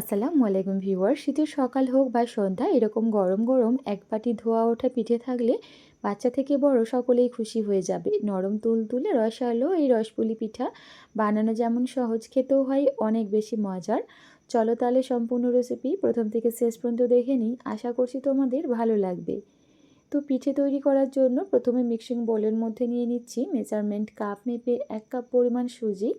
আসসালামু আলাইকুম ভিউয়ার শীতের সকাল হোক বা সন্ধ্যা, এরকম গরম গরম এক বাটি ধোয়া ওঠা পিঠে থাকলে বাচ্চা থেকে বড় সকলেই খুশি হয়ে যাবে। নরম তুল তুলে রসালো এই রসপুলি পিঠা বানানো যেমন সহজ, খেতেও হয় অনেক বেশি মজার। চলো তাহলে সম্পূর্ণ রেসিপি প্রথম থেকে শেষ পর্যন্ত দেখে নিই, আশা করছি তোমাদের ভালো লাগবে। তো পিঠে তৈরি করার জন্য প্রথমে মিক্সিং বোলের মধ্যে নিয়ে নিচ্ছি মেজারমেন্ট কাপ মেপে এক কাপ পরিমাণ সুজি।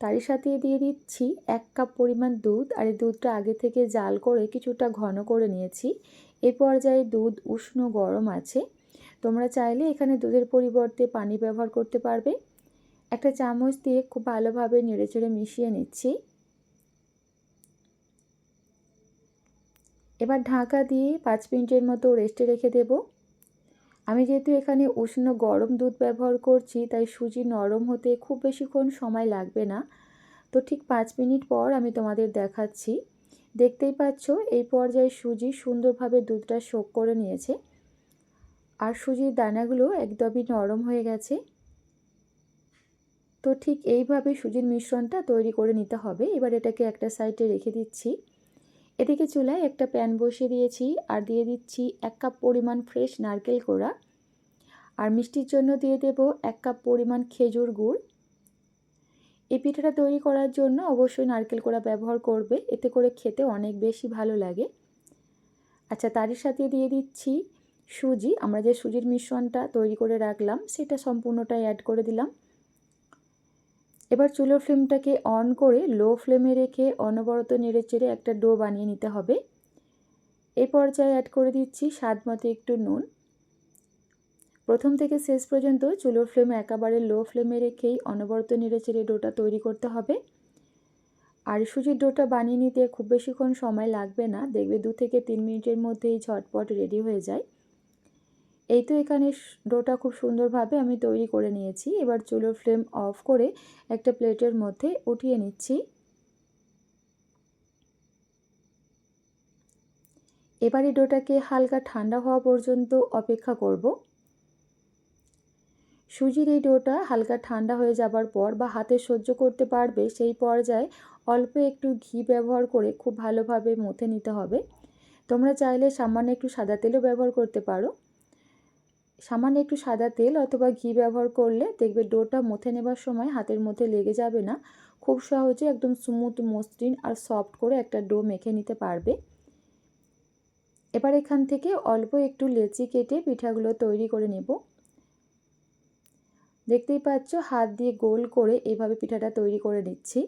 তারই সাথে দিয়ে দিচ্ছি এক কাপ পরিমাণ দুধ আর এই দুধটা আগে থেকে জাল করে কিছুটা ঘন করে নিয়েছি। এ পর্যায়ে দুধ উষ্ণ গরম আছে। তোমরা চাইলে এখানে দুধের পরিবর্তে পানি ব্যবহার করতে পারবে। একটা চামচ দিয়ে খুব ভালোভাবে নেড়েচেড়ে মিশিয়ে নিচ্ছি। এবার ঢাকা দিয়ে পাঁচ মিনিটের মতো রেস্টে রেখে দেবো। আমি যেহেতু এখানে উষ্ণ গরম দুধ ব্যবহার করছি, তাই সুজি নরম হতে খুব বেশিক্ষণ সময় লাগবে না। তো ঠিক পাঁচ মিনিট পর আমি তোমাদের দেখাচ্ছি। দেখতেই পাচ্ছ, এই পর্যায়ে সুজি সুন্দরভাবে দুধটা শোক করে নিয়েছে। আর সুজির দানাগুলো একদমই নরম হয়ে গেছে। তো ঠিক এইভাবে সুজির মিশ্রণটা তৈরি করে নিতে হবে। এবার এটাকে একটা সাইডে রেখে দিচ্ছি। এদিকে চুলায় একটা প্যান বসিয়ে দিয়েছি আর দিয়ে দিচ্ছি এক কাপ পরিমাণ ফ্রেশ নারকেল কোড়া। আর মিষ্টির জন্য দিয়ে দেব এক কাপ পরিমাণ খেজুর গুড়। এই পিঠাটা তৈরি করার জন্য অবশ্যই নারকেল কোড়া ব্যবহার করবে, এতে করে খেতে অনেক বেশি ভালো লাগে। আচ্ছা তারই সাথে দিয়ে দিচ্ছি সুজি। আমরা যে সুজির মিশ্রণটা তৈরি করে রাখলাম, সেটা সম্পূর্ণটাই অ্যাড করে দিলাম। এবার চুলোর ফ্লেমটাকে অন করে লো ফ্লেমে রেখে অনবরত নেড়ে চেড়ে একটা ডো বানিয়ে নিতে হবে। এই পর্যায়ে অ্যাড করে দিচ্ছি স্বাদ মতো একটু নুন। প্রথম থেকে শেষ পর্যন্ত চুলোর ফ্লেম একেবারে লো ফ্লেমে রেখেই অনবরত নেড়ে চেড়ে ডোটা তৈরি করতে হবে। আর সুজির ডোটা বানিয়ে নিতে খুব বেশিক্ষণ সময় লাগবে না, দেখবে দু থেকে তিন মিনিটের মধ্যেই ঝটপট রেডি হয়ে যায়। এই তো এখানে ডোটা খুব সুন্দরভাবে আমি তৈরি করে নিয়েছি। এবার চুলোর ফ্লেম অফ করে একটা প্লেটের মধ্যে উঠিয়ে নিচ্ছি। এবার এই ডোটাকে হালকা ঠান্ডা হওয়া পর্যন্ত অপেক্ষা করব। সুজির এই ডোটা হালকা ঠান্ডা হয়ে যাবার পর বা হাতে সহ্য করতে পারবে সেই পর্যায়ে অল্প একটু ঘি ব্যবহার করে খুব ভালোভাবে মথে নিতে হবে। তোমরা চাইলে সামান্য একটু সাদা তেলও ব্যবহার করতে পারো। সামান্য একটু সাদা তেল অথবা ঘি ব্যবহার করলে দেখবে ডোটা মথে নেবার সময় হাতের মধ্যে লেগে যাবে না। খুব সহজে একদম স্মুথ মসৃণ আর সফট করে একটা ডো মেখে নিতে পারবে। এবার এখান থেকে অল্প একটু লেচি কেটে পিঠাগুলো তৈরি করে নেব। দেখতেই পাচ্ছ হাত দিয়ে গোল করে এইভাবে পিঠাটা তৈরি করে নিচ্ছি।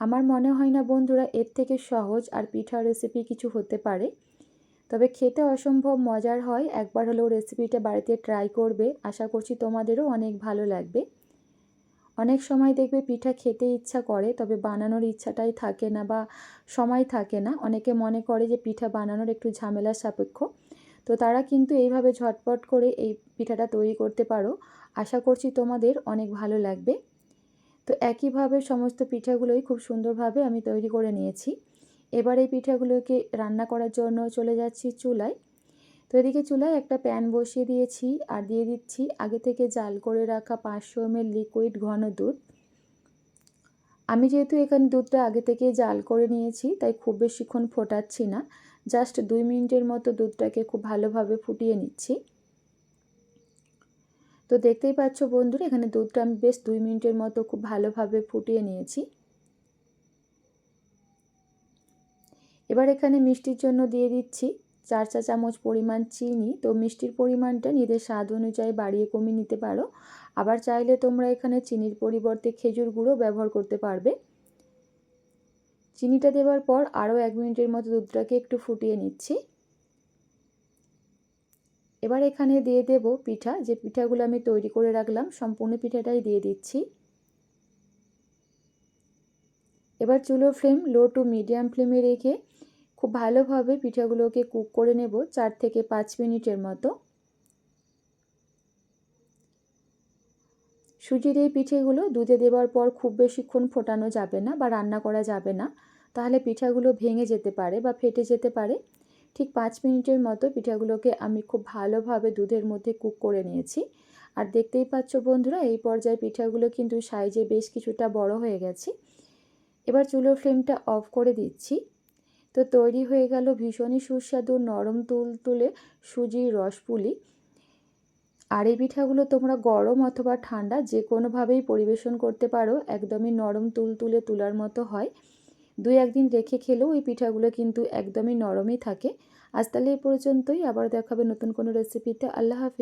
আমার মনে হয় না বন্ধুরা, এর থেকে সহজ আর পিঠার রেসিপি কিছু হতে পারে। তবে খেতে অসম্ভব মজার হয়। একবার হলেও রেসিপিটা বাড়িতে ট্রাই করবে। আশা করছি তোমাদেরও অনেক ভালো লাগবে। অনেক সময় দেখবে পিঠা খেতে ইচ্ছা করে, তবে বানানোর ইচ্ছাটাই থাকে না বা সময় থাকে না। অনেকে মনে করে যে পিঠা বানানোর একটু ঝামেলা সাপেক্ষ। তো তারা কিন্তু এইভাবে ঝটপট করে এই পিঠাটা তৈরি করতে পারো। আশা করছি তোমাদের অনেক ভালো লাগবে। তো একইভাবে সমস্ত পিঠাগুলোই খুব সুন্দরভাবে আমি তৈরি করে নিয়েছি। এবার এই পিঠাগুলোকে রান্না করার জন্য চলে যাচ্ছি চুলায়। তো এদিকে চুলায় একটা প্যান বসিয়ে দিয়েছি আর দিয়ে দিচ্ছি আগে থেকে জাল করে রাখা পাঁচশো এমএল লিকুইড ঘন দুধ। আমি যেহেতু এখানে দুধটা আগে থেকে জাল করে নিয়েছি, তাই খুব বেশিক্ষণ ফোটাচ্ছি না। জাস্ট দুই মিনিটের মতো দুধটাকে খুব ভালোভাবে ফুটিয়ে নিচ্ছি। তো দেখতেই পাচ্ছ বন্ধুরা, এখানে দুধটা আমি বেশ দুই মিনিটের মতো খুব ভালোভাবে ফুটিয়ে নিয়েছি। এবার এখানে মিষ্টির জন্য দিয়ে দিচ্ছি চার চা চামচ পরিমাণ চিনি। তো মিষ্টির পরিমাণটা নিজের স্বাদ অনুযায়ী বাড়িয়ে কমিয়ে নিতে পারো। আবার চাইলে তোমরা এখানে চিনির পরিবর্তে খেজুর গুঁড়ো ব্যবহার করতে পারবে। চিনিটা দেওয়ার পর আরও এক মিনিটের মতো দুধটাকে একটু ফুটিয়ে নিচ্ছি। এবার এখানে দিয়ে দেব পিঠা। যে পিঠাগুলো আমি তৈরি করে রাখলাম, সম্পূর্ণ পিঠাটাই দিয়ে দিচ্ছি। এবার চুলো ফ্লেম লো টু মিডিয়াম ফ্লেমে রেখে খুব ভালোভাবে পিঠাগুলোকে কুক করে নেব চার থেকে পাঁচ মিনিটের মতো। সুজির এই পিঠেগুলো দুধে দেওয়ার পর খুব বেশিক্ষণ ফোটানো যাবে না বা রান্না করা যাবে না। তাহলে পিঠাগুলো ভেঙে যেতে পারে বা ফেটে যেতে পারে। ঠিক পাঁচ মিনিটের মতো পিঠাগুলোকে আমি খুব ভালোভাবে দুধের মধ্যে কুক করে নিয়েছি। আর দেখতেই পাচ্ছ বন্ধুরা, এই পর্যায়ে পিঠাগুলো কিন্তু সাইজে বেশ কিছুটা বড় হয়ে গেছে। এবার চুলোর ফ্লেমটা অফ করে দিচ্ছি। তো তৈরি হয়ে গেল ভীষণই সুস্বাদু নরম তুলতুলে সুজির রসপুলি আর এই পিঠাগুলো তোমরা গরম অথবা ঠান্ডা যে কোনোভাবেই পরিবেশন করতে পারো, একদমই নরম তুলতুলে তুলার মতো হয়। দুই একদিন রেখে খেলেও এই পিঠাগুলো কিন্তু একদমই নরমই থাকে। আজ তাহলে এই পর্যন্তই, আবার দেখাবে নতুন কোনো রেসিপিতে আল্লাহ হাফিজ।